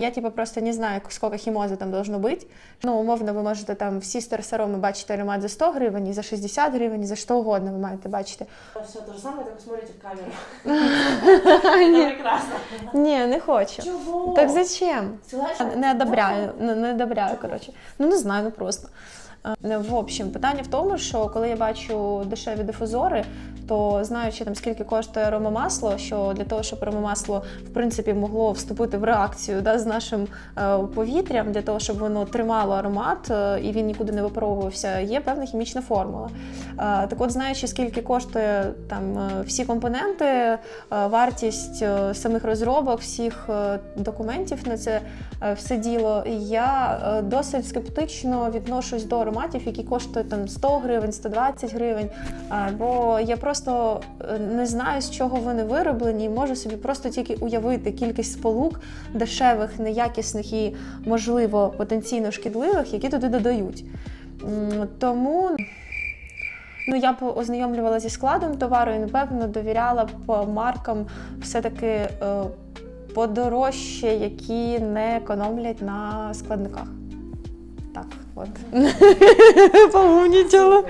Я типу просто не знаю, сколько хімози там должно бути. Ну, умовно, ви можете там всі старосароми бачити аромат за 100 гривень, і за 60 гривень, і за що угодно ви маєте бачити. Все то же самое, только смотрите в камеру. Это прекрасно. Ні, не хочу. Чего? Так зачем? Не одобряю, не, не одобряю, коротше. Ну не знаю, ну просто. Е, В общем, питання в тому, що коли я бачу дешеві дифузори, то знаючи там скільки коштує аромамасло, що для того, щоб аромамасло в принципі могло вступити в реакцію да, з нашим е, повітрям, для того, щоб воно тримало аромат е, і він нікуди не випаровувався, є певна хімічна формула. Е, так от, знаючи, скільки коштує там всі компоненти, вартість самих розробок, всіх документів на це все діло, я досить скептично відношусь до ароматів, які коштують там 100 гривень, 120 гривень. Бо я просто не знаю, з чого вони вироблені, і можу собі просто тільки уявити кількість сполук дешевих, неякісних і, можливо, потенційно шкідливих, які туди додають. Тому Ну, я б ознайомлювала зі складом товару і, напевно, довіряла б маркам все-таки е, подорожче, які не економлять на складниках. Так, от. Поумнічала.